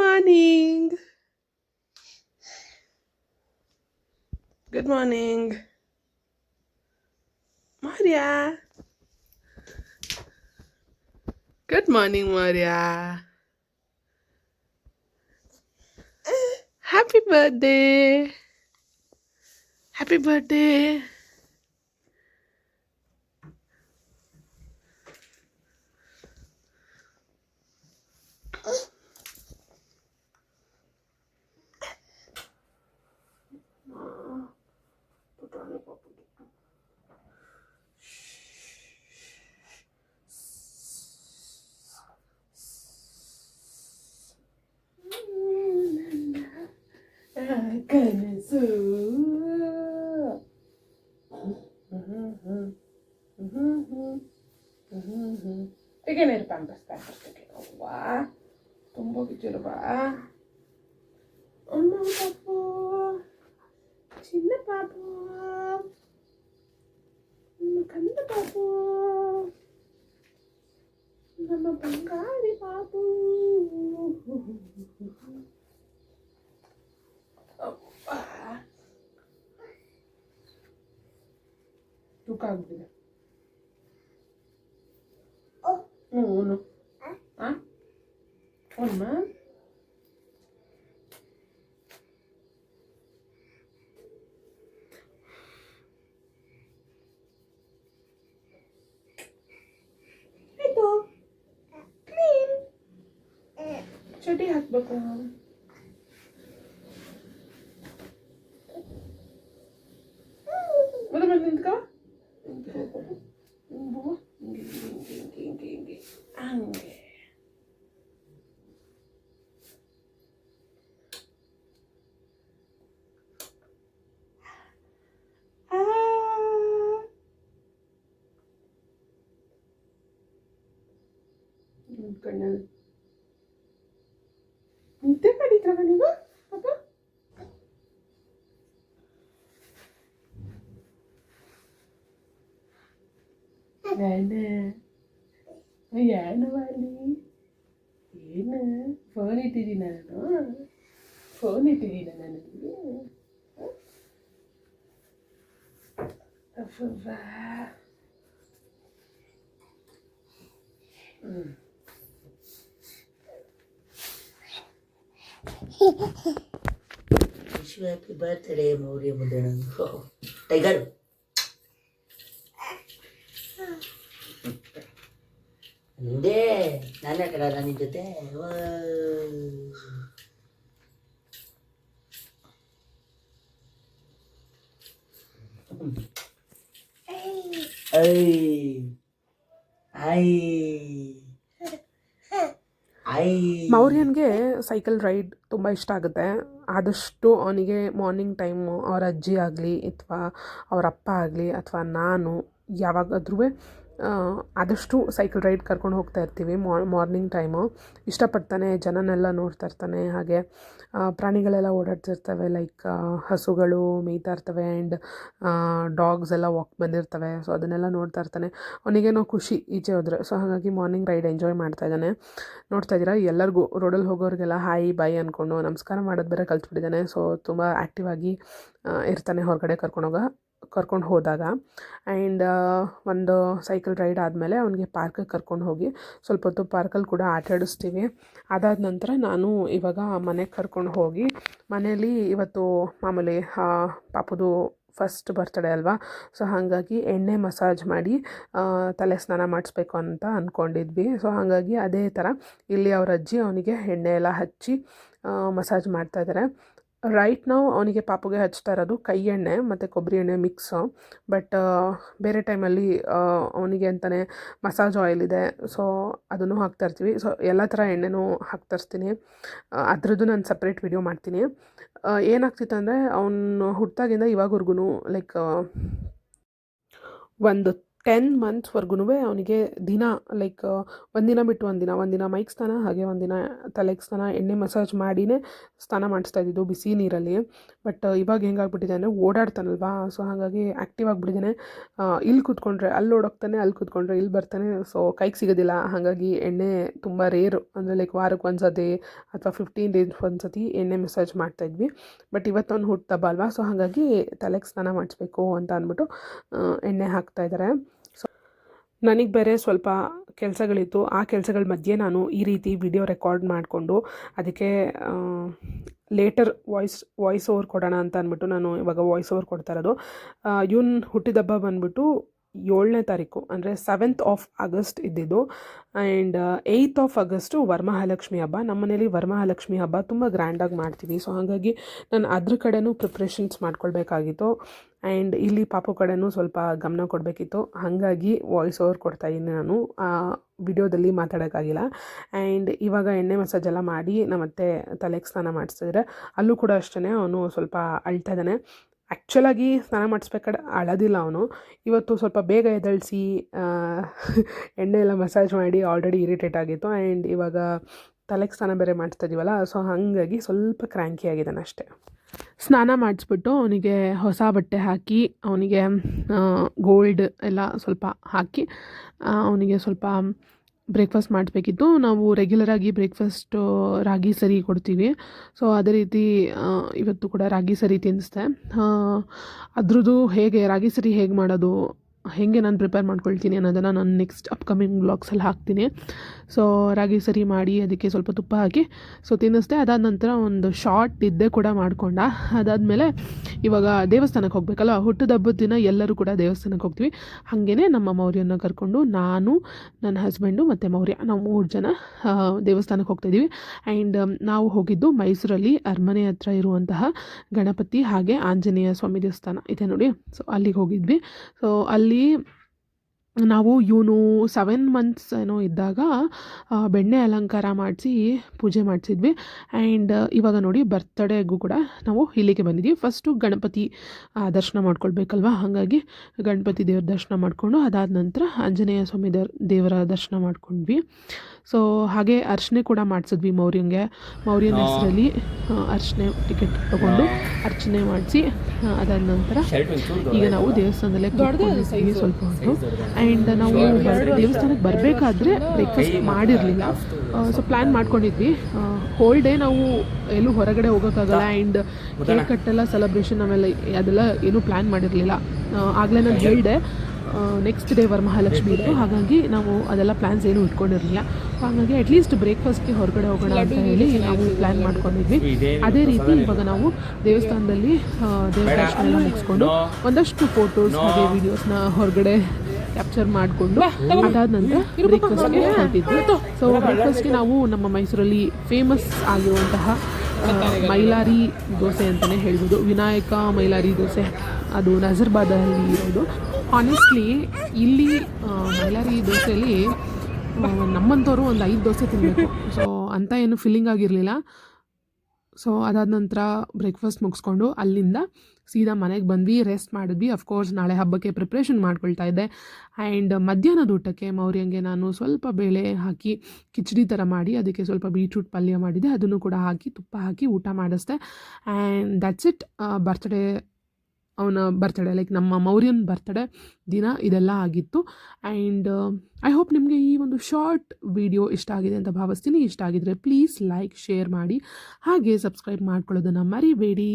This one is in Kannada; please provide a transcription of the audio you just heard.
morning. Good morning. Maria. Good morning, Maria. Happy birthday. Happy birthday. ತೆಗೆನೇ ಪ್ಯಾಂಪರ್ಸ್ ಪ್ಯಾಂಪರ್ಸ್ ತೆಗೆ ಅವ್ವ ತುಂಬ ಬಿಚ್ಚಿಲ್ವಾ ಅಮ್ಮ ಪಾಪು ಚಿನ್ನ ಪಾಪು ನನ್ನ ಕಂದ ಪಾಪು ನಮ್ಮ ಬಂಗಾರಿ ಪಾಪು Ну как oh, О. Ну, воно. А? А? Оно? Ito. Clean. Чого ти? ಹಂಗೆ ಆ. ಹ್ಮ್, ಕಣ್ಣಲ್ಲಿ ನಿದ್ದೆ ಮಾಡಿದ್ರವ ನೀವು ಪಾಪ ಏನು ಏನು ವಾಲಿ ಏನು ಫೋನ್ ಇಟ್ಟಿದ್ದೀನಿ ನಾನು ಫೋನ್ ಇಟ್ಟಿದ್ದೀನಿ ನನಗೆ ಅಬ್ಬಬ್ಬಾ. ಹ್ಮ್. Wish happy birthday Maurya ಮುದ್ದಣ್ಣಂದು tiger ನಿಂದೇ ನಾನೇ ಕಡಲ್ಲ ನಿನ್ನ ಜೊತೆ. ಐ. ಐ. ಮೌರ್ಯನ್ಗೆ ಸೈಕಲ್ ರೈಡ್ ತುಂಬ ಇಷ್ಟ ಆಗುತ್ತೆ. ಆದಷ್ಟು ಅವನಿಗೆ ಮಾರ್ನಿಂಗ್ ಟೈಮು ಅವ್ರ ಅಜ್ಜಿ ಆಗಲಿ ಅಥವಾ ಅವ್ರ ಅಪ್ಪ ಆಗಲಿ ಅಥವಾ ನಾನು ಯಾವಾಗಾದ್ರೂ ಆದಷ್ಟು ಸೈಕಲ್ ರೈಡ್ ಕರ್ಕೊಂಡು ಹೋಗ್ತಾ ಇರ್ತೀವಿ ಮಾರ್ನಿಂಗ್ ಟೈಮು. ಇಷ್ಟಪಡ್ತಾನೆ, ಜನನೆಲ್ಲ ನೋಡ್ತಾ ಇರ್ತಾನೆ, ಹಾಗೆ ಪ್ರಾಣಿಗಳೆಲ್ಲ ಓಡಾಡ್ತಿರ್ತವೆ, ಲೈಕ್ ಹಸುಗಳು ಮೇಯ್ತಾ ಇರ್ತವೆ ಆ್ಯಂಡ್ ಡಾಗ್ಸ್ ಎಲ್ಲ ವಾಕ್ ಬಂದಿರ್ತವೆ. ಸೊ ಅದನ್ನೆಲ್ಲ ನೋಡ್ತಾ ಇರ್ತಾನೆ. ಅವನಿಗೇನೋ ಖುಷಿ ಈಚೆ ಹೋದ್ರೆ. ಸೊ ಹಾಗಾಗಿ ಮಾರ್ನಿಂಗ್ ರೈಡ್ ಎಂಜಾಯ್ ಮಾಡ್ತಾ ಇದ್ದಾನೆ. ನೋಡ್ತಾ ಇದ್ದೀರಾ? ಎಲ್ಲರಿಗೂ, ರೋಡಲ್ಲಿ ಹೋಗೋರಿಗೆಲ್ಲ ಹಾಯ್ ಬಾಯ್ ಅಂದ್ಕೊಂಡು ನಮಸ್ಕಾರ ಮಾಡೋದು ಬೇರೆ ಕಲ್ತ್ಬಿಟ್ಟಿದ್ದಾನೆ. ಸೊ ತುಂಬ ಆ್ಯಕ್ಟಿವ್ ಆಗಿ ಇರ್ತಾನೆ, ಹೊರಗಡೆ ಕರ್ಕೊಂಡೋಗ ಕರ್ಕೊಂಡು ಹೋದಾಗ ಆ್ಯಂಡ್ ಒಂದು ಸೈಕಲ್ ರೈಡ್ ಆದಮೇಲೆ ಅವನಿಗೆ ಪಾರ್ಕಿಗೆ ಕರ್ಕೊಂಡು ಹೋಗಿ ಸ್ವಲ್ಪ ಹೊತ್ತು ಪಾರ್ಕಲ್ಲಿ ಕೂಡ ಆಟ ಆಡಿಸ್ತೀವಿ. ಅದಾದ ನಂತರ ನಾನು ಇವಾಗ ಮನೆಗೆ ಕರ್ಕೊಂಡು ಹೋಗಿ ಮನೇಲಿ ಇವತ್ತು ಮಾಮೂಲಿ ಪಾಪದು ಫಸ್ಟ್ ಬರ್ತಡೇ ಅಲ್ವಾ? ಸೊ ಹಾಗಾಗಿ ಎಣ್ಣೆ ಮಸಾಜ್ ಮಾಡಿ ತಲೆ ಸ್ನಾನ ಮಾಡಿಸ್ಬೇಕು ಅಂತ ಅಂದ್ಕೊಂಡಿದ್ವಿ ಸೊ ಹಾಗಾಗಿ ಅದೇ ಥರ ಇಲ್ಲಿ ಅವ್ರ ಅಜ್ಜಿ ಅವನಿಗೆ ಎಣ್ಣೆ ಎಲ್ಲ ಹಚ್ಚಿ ಮಸಾಜ್ ಮಾಡ್ತಾ ಇದ್ದಾರೆ. ರೈಟ್ ನಾವು ಅವನಿಗೆ ಪಾಪುಗೆ ಹಚ್ತಾ ಇರೋದು ಕೈ ಎಣ್ಣೆ ಮತ್ತು ಕೊಬ್ಬರಿ ಎಣ್ಣೆ ಮಿಕ್ಸು ಬಟ್ ಬೇರೆ ಟೈಮಲ್ಲಿ ಅವನಿಗೆ ಅಂತಲೇ ಮಸಾಜ್ ಆಯಿಲ್ ಇದೆ. ಸೊ ಅದನ್ನು ಹಾಕ್ತಾ ಇರ್ತೀವಿ. ಸೊ ಎಲ್ಲ ಥರ ಎಣ್ಣೆನೂ ಹಾಕ್ತಾ ಇರ್ತೀನಿ. ಅದ್ರದ್ದು ನಾನು ಸಪ್ರೇಟ್ ವಿಡಿಯೋ ಮಾಡ್ತೀನಿ. ಏನಾಗ್ತಿತ್ತು ಅಂದರೆ ಅವನು ಹುಟ್ಟಾಗಿಂದ ಇವಾಗವರೆಗೂ ಲೈಕ್ ಒಂದು ಟೆನ್ ಮಂತ್ಸ್ವರೆಗೂ ಅವನಿಗೆ ದಿನ ಲೈಕ್ ಒಂದಿನ ಬಿಟ್ಟು ಒಂದಿನ ಒಂದಿನ ಮೈಕ್ ಸ್ನಾನ ಹಾಗೆ ಒಂದಿನ ತಲೆಗೆ ಸ್ನಾನ ಎಣ್ಣೆ ಮಸಾಜ್ ಮಾಡಿನೇ ಸ್ನಾನ ಮಾಡಿಸ್ತಾ ಇದ್ದಿದ್ದು ಬಿಸಿ ನೀರಲ್ಲಿ. ಬಟ್ ಇವಾಗ ಹೆಂಗಾಗ್ಬಿಟ್ಟಿದೆ ಅಂದರೆ ಓಡಾಡ್ತಾನಲ್ವಾ ಸೊ ಹಾಗಾಗಿ ಆ್ಯಕ್ಟಿವ್ ಆಗಿಬಿಟ್ಟಿದ್ದಾನೆ ಇಲ್ಲಿ ಕೂತ್ಕೊಂಡ್ರೆ ಅಲ್ಲಿ ಓಡೋಗ್ತಾನೆ ಅಲ್ಲಿ ಕೂತ್ಕೊಂಡ್ರೆ ಇಲ್ಲಿ ಬರ್ತಾನೆ ಸೊ ಕೈಗೆ ಸಿಗೋದಿಲ್ಲ. ಹಾಗಾಗಿ ಎಣ್ಣೆ ತುಂಬ ರೇರು ಅಂದರೆ ಲೈಕ್ ವಾರಕ್ಕೆ ಒಂದು ಸತಿ ಅಥವಾ ಫಿಫ್ಟೀನ್ ಡೇಸ್ ಒಂದು ಸತಿ ಎಣ್ಣೆ ಮಸಾಜ್ ಮಾಡ್ತಾಯಿದ್ವಿ ಬಟ್ ಇವತ್ತು ಅವ್ನು ಹುಟ್ಟುಹಬ್ಬ ಅಲ್ವಾ ಸೊ ಹಾಗಾಗಿ ತಲೆಗೆ ಸ್ನಾನ ಮಾಡಿಸ್ಬೇಕು ಅಂತ ಅಂದ್ಬಿಟ್ಟು ಎಣ್ಣೆ ಹಾಕ್ತಾ ಇದ್ದಾರೆ ಸೊ ನನಗೆ ಬೇರೆ ಸ್ವಲ್ಪ ಕೆಲಸಗಳಿತ್ತು. ಆ ಕೆಲಸಗಳ ಮಧ್ಯೆ ನಾನು ಈ ರೀತಿ ವಿಡಿಯೋ ರೆಕಾರ್ಡ್ ಮಾಡಿಕೊಂಡು ಅದಕ್ಕೆ ಲೇಟರ್ ವಾಯ್ಸ್ ವಾಯ್ಸ್ ಓವರ್ ಕೊಡೋಣ ಅಂತ ಅಂದ್ಬಿಟ್ಟು ನಾನು ಇವಾಗ ವಾಯ್ಸ್ ಓವರ್ ಕೊಡ್ತಾ ಇರೋದು. ಇವನ್ ಹುಟ್ಟಿದಬ್ಬ ಬಂದ್ಬಿಟ್ಟು ಏಳನೇ ತಾರೀಕು, ಅಂದರೆ ಸೆವೆಂತ್ ಆಫ್ ಆಗಸ್ಟ್ ಇದ್ದಿದ್ದು. And eighth of August Varamahalakshmi ಹಬ್ಬ. ನಮ್ಮ ಮನೇಲಿ ವರಮಹಾಲಕ್ಷ್ಮಿ ಹಬ್ಬ ತುಂಬ ಗ್ರ್ಯಾಂಡಾಗಿ ಮಾಡ್ತೀವಿ. ಸೊ ಹಾಗಾಗಿ ನಾನು ಅದ್ರ ಕಡೆನೂ ಪ್ರಿಪ್ರೇಷನ್ಸ್ ಮಾಡ್ಕೊಳ್ಬೇಕಾಗಿತ್ತು. ಆ್ಯಂಡ್ ಇಲ್ಲಿ ಪಾಪು ಕಡೆನೂ ಸ್ವಲ್ಪ ಗಮನ ಕೊಡಬೇಕಿತ್ತು. ಹಾಗಾಗಿ ವಾಯ್ಸ್ ಓವರ್ ಕೊಡ್ತಾಯಿದ್ದೀನಿ ನಾನು. ವಿಡಿಯೋದಲ್ಲಿ ಮಾತಾಡೋಕ್ಕಾಗಿಲ್ಲ. ಆ್ಯಂಡ್ ಇವಾಗ ಎಣ್ಣೆ ಮಸಾಜ್ ಎಲ್ಲ ಮಾಡಿ ನಮ್ಮತ್ತೆ ತಲೆಗೆ ಸ್ನಾನ ಮಾಡಿಸಿದ್ರೆ, ಅಲ್ಲೂ ಕೂಡ ಅಷ್ಟೇ ಅವನು ಸ್ವಲ್ಪ ಅಳ್ತಾ ಇದ್ದಾನೆ. ಆ್ಯಕ್ಚುಲಾಗಿ ಸ್ನಾನ ಮಾಡಿಸ್ಬೇಕಾದ್ರೆ ಅಳೋದಿಲ್ಲ ಅವನು. ಇವತ್ತು ಸ್ವಲ್ಪ ಬೇಗ ಎದಳಿಸಿ ಎಣ್ಣೆ ಎಲ್ಲ ಮಸಾಜ್ ಮಾಡಿ ಆಲ್ರೆಡಿ ಇರಿಟೇಟ್ ಆಗಿತ್ತು. ಆ್ಯಂಡ್ ಇವಾಗ ತಲೆಗೆ ಸ್ನಾನ ಬೇರೆ ಮಾಡಿಸ್ತಾ ಇದೀವಲ್ಲ ಸೊ ಹಾಗಾಗಿ ಸ್ವಲ್ಪ ಕ್ರ್ಯಾಂಕಿ ಆಗಿದ್ದಾನೆ ಅಷ್ಟೇ. ಸ್ನಾನ ಮಾಡಿಸ್ಬಿಟ್ಟು ಅವನಿಗೆ ಹೊಸ ಬಟ್ಟೆ ಹಾಕಿ, ಅವನಿಗೆ ಗೋಲ್ಡ್ ಎಲ್ಲ ಸ್ವಲ್ಪ ಹಾಕಿ ಅವನಿಗೆ ಸ್ವಲ್ಪ ಬ್ರೇಕ್ಫಾಸ್ಟ್ ಮಾಡಬೇಕಿತ್ತು. ನಾವು ರೆಗ್ಯುಲರಾಗಿ ಬ್ರೇಕ್ಫಾಸ್ಟು ರಾಗಿ ಸರಿ ಕೊಡ್ತೀವಿ. ಸೊ ಅದೇ ರೀತಿ ಇವತ್ತು ಕೂಡ ರಾಗಿ ಸರಿ ತಿನ್ನಿಸ್ದೆ. ಅದ್ರದ್ದು ಹೇಗೆ, ರಾಗಿ ಸರಿ ಹೇಗೆ ಮಾಡೋದು? ಹೇಗೆ ನಾನು ಪ್ರಿಪೇರ್ ಮಾಡ್ಕೊಳ್ತೀನಿ ಅನ್ನೋದನ್ನು ನಾನು ನೆಕ್ಸ್ಟ್ ಅಪ್ಕಮಿಂಗ್ ಬ್ಲಾಗ್ಸಲ್ಲಿ ಹಾಕ್ತೀನಿ. ಸೊ ರಾಗಿ ಸರಿ ಮಾಡಿ ಅದಕ್ಕೆ ಸ್ವಲ್ಪ ತುಪ್ಪ ಹಾಕಿ ಸೊ ತಿನ್ನಿಸ್ದೆ. ಅದಾದ ನಂತರ ಒಂದು ಶಾರ್ಟ್ ನಿದ್ದೆ ಕೂಡ ಮಾಡಿಕೊಂಡ. ಅದಾದಮೇಲೆ ಇವಾಗ ದೇವಸ್ಥಾನಕ್ಕೆ ಹೋಗಬೇಕಲ್ಲ ಹುಟ್ಟಿದ ಹಬ್ಬದ ದಿನ ಎಲ್ಲರೂ ಕೂಡ ದೇವಸ್ಥಾನಕ್ಕೆ ಹೋಗ್ತೀವಿ. ಹಾಗೇ ನಮ್ಮ ಮೌರ್ಯನ ಕರ್ಕೊಂಡು ನಾನು, ನನ್ನ ಹಸ್ಬೆಂಡು ಮತ್ತು ಮೌರ್ಯ, ನಾವು ಮೂರು ಜನ ದೇವಸ್ಥಾನಕ್ಕೆ ಹೋಗ್ತಾಯಿದ್ದೀವಿ ಆ್ಯಂಡ್ ನಾವು ಹೋಗಿದ್ದು ಮೈಸೂರಲ್ಲಿ ಅರಮನೆ ಹತ್ರ ಇರುವಂತಹ ಗಣಪತಿ ಹಾಗೆ ಆಂಜನೇಯ ಸ್ವಾಮಿ ದೇವಸ್ಥಾನ ಇದೆ ನೋಡಿ. ಸೊ ಅಲ್ಲಿಗೆ ಹೋಗಿದ್ವಿ. ಸೊ ಅಲ್ಲಿ ಅಲ್ಲಿ ನಾವು ಇವನು ಸೆವೆನ್ ಮಂತ್ಸ್ ಏನೋ ಇದ್ದಾಗ ಬೆಣ್ಣೆ ಅಲಂಕಾರ ಮಾಡಿಸಿ ಪೂಜೆ ಮಾಡಿಸಿದ್ವಿ. ಆ್ಯಂಡ್ ಇವಾಗ ನೋಡಿ ಬರ್ತ್ಡೇಗೂ ಕೂಡ ನಾವು ಇಲ್ಲಿಗೆ ಬಂದಿದ್ವಿ. ಫಸ್ಟು ಗಣಪತಿ ದರ್ಶನ ಮಾಡ್ಕೊಳ್ಬೇಕಲ್ವ? ಹಾಗಾಗಿ ಗಣಪತಿ ದೇವ್ರ ದರ್ಶನ ಮಾಡಿಕೊಂಡು ಅದಾದ ನಂತರ ಆಂಜನೇಯ ಸ್ವಾಮಿ ದೇವ್ರ ದೇವರ ದರ್ಶನ ಮಾಡ್ಕೊಂಡ್ವಿ. ಸೊ ಹಾಗೆ ಅರ್ಚನೆ ಕೂಡ ಮಾಡಿಸಿದ್ವಿ ಮೌರ್ಯಂಗೆ. ಮೌರ್ಯನ ಹೆಸರಲ್ಲಿ ಅರ್ಚನೆ ಟಿಕೆಟ್ ತಗೊಂಡು ಅರ್ಚನೆ ಮಾಡಿಸಿ ಅದಾದ ನಂತರ ಈಗ ನಾವು ದೇವಸ್ಥಾನದಲ್ಲೇ ಸ್ವಲ್ಪ ಹೊತ್ತು. ಆ್ಯಂಡ್ ನಾವು ಬರ್- ದೇವಸ್ಥಾನಕ್ಕೆ ಬರಬೇಕಾದ್ರೆ ಬ್ರೇಕ್ಫಾಸ್ಟ್ ಮಾಡಿರಲಿಲ್ಲ. ಸೊ ಪ್ಲ್ಯಾನ್ ಮಾಡ್ಕೊಂಡಿದ್ವಿ. ಹೋಲ್ ಡೇ ನಾವು ಎಲ್ಲೂ ಹೊರಗಡೆ ಹೋಗೋಕ್ಕಾಗಲ್ಲ ಆ್ಯಂಡ್ ಕೇಕ್ ಕಟ್ಟೆಲ್ಲ ಸೆಲೆಬ್ರೇಷನ್ ಆಮೇಲೆ ಅದೆಲ್ಲ ಏನೂ ಪ್ಲ್ಯಾನ್ ಮಾಡಿರಲಿಲ್ಲ. ಆಗಲೇ ನಾನು ಹೇಳಿದೆ ನೆಕ್ಸ್ಟ್ ಡೇ ವರಮಹಾಲಕ್ಷ್ಮಿ ಇತ್ತು ಹಾಗಾಗಿ ನಾವು ಅದೆಲ್ಲ ಪ್ಲ್ಯಾನ್ಸ್ ಏನೂ ಇಟ್ಕೊಂಡಿರಲಿಲ್ಲ. ಹಾಗಾಗಿ ಅಟ್ಲೀಸ್ಟ್ ಬ್ರೇಕ್ಫಾಸ್ಟ್ಗೆ ಹೊರಗಡೆ ಹೋಗೋಣ ಅಂತ ಹೇಳಿ ನಾವು ಪ್ಲ್ಯಾನ್ ಮಾಡ್ಕೊಂಡಿದ್ವಿ. ಅದೇ ರೀತಿ ಇವಾಗ ನಾವು ದೇವಸ್ಥಾನದಲ್ಲಿ ಆ, ದೇವರ ಮುಗಿಸ್ಕೊಂಡು ಒಂದಷ್ಟು ಫೋಟೋಸ್ ಹಾಗೆ ವೀಡಿಯೋಸ್ನ ಹೊರಗಡೆ ಕ್ಯಾಪ್ಚರ್ ಮಾಡಿಕೊಂಡು ಅದಾದ ನಂತರ ಬ್ರೇಕ್ಫಾಸ್ಟ್ಗೆ ಹೊರಟಿದ್ವಿ ಸೊ ಬ್ರೇಕ್ಫಾಸ್ಟ್ಗೆ ನಾವು ನಮ್ಮ ಮೈಸೂರಲ್ಲಿ ಫೇಮಸ್ ಆಗಿರುವಂತಹ ಮೈಲಾರಿ ದೋಸೆ ಅಂತಲೇ ಹೇಳ್ಬೋದು. ವಿನಾಯಕ ಮೈಲಾರಿ ದೋಸೆ ಅದು ನಜರ್ಬಾದಲ್ಲಿ ಇರೋದು. ಆನೆಸ್ಟ್ಲಿ ಇಲ್ಲಿ ಮೈಲಾರಿ ದೋಸೆಯಲ್ಲಿ ನಮ್ಮಂಥವರು ನಮ್ಮಂಥವ್ರು ಒಂದು ಐದು ದೋಸೆ ತಿನ್ನಬೇಕು ಸೊ ಅಂತ ಏನು ಫೀಲಿಂಗ್ ಆಗಿರಲಿಲ್ಲ. ಸೊ ಅದಾದ ನಂತರ ಬ್ರೇಕ್ಫಾಸ್ಟ್ ಮುಗಿಸ್ಕೊಂಡು ಅಲ್ಲಿಂದ ಸೀದಾ ಮನೆಗೆ ಬಂದ್ವಿ ರೆಸ್ಟ್ ಮಾಡಿದ್ವಿ. ಅಫ್ಕೋರ್ಸ್ ನಾಳೆ ಹಬ್ಬಕ್ಕೆ ಪ್ರಿಪ್ರೇಷನ್ ಮಾಡ್ಕೊಳ್ತಾ ಇದ್ದೆ. ಆ್ಯಂಡ್ ಮಧ್ಯಾಹ್ನದ ಊಟಕ್ಕೆ ಮೌರ್ಯಂಗೆ ನಾನು ಸ್ವಲ್ಪ ಬೇಳೆ ಹಾಕಿ ಕಿಚಡಿ ಥರ ಮಾಡಿ, ಅದಕ್ಕೆ ಸ್ವಲ್ಪ ಬೀಟ್ರೂಟ್ ಪಲ್ಯ ಮಾಡಿದೆ. ಅದನ್ನು ಕೂಡ ಹಾಕಿ, ತುಪ್ಪ ಹಾಕಿ ಊಟ ಮಾಡಿಸ್ದೆ. ಆ್ಯಂಡ್ ದಟ್ಸ್ ಇಟ್ ಬರ್ತ್ಡೇ ಅವನ ಬರ್ತಡೇ ಲೈಕ್ ನಮ್ಮ ಮೌರ್ಯನ್ ಬರ್ತಡೇ ದಿನ ಇದೆಲ್ಲ ಆಗಿತ್ತು. ಆ್ಯಂಡ್ ಐ ಹೋಪ್ ನಿಮಗೆ ಈ ಒಂದು ಶಾರ್ಟ್ ವಿಡಿಯೋ ಇಷ್ಟ ಆಗಿದೆ ಅಂತ ಭಾವಿಸ್ತೀನಿ. ಇಷ್ಟ ಆಗಿದ್ರೆ ಪ್ಲೀಸ್ ಲೈಕ್ ಶೇರ್ ಮಾಡಿ. ಹಾಗೆ ಸಬ್ಸ್ಕ್ರೈಬ್ ಮಾಡ್ಕೊಳ್ಳೋದನ್ನು ಮರಿಬೇಡಿ.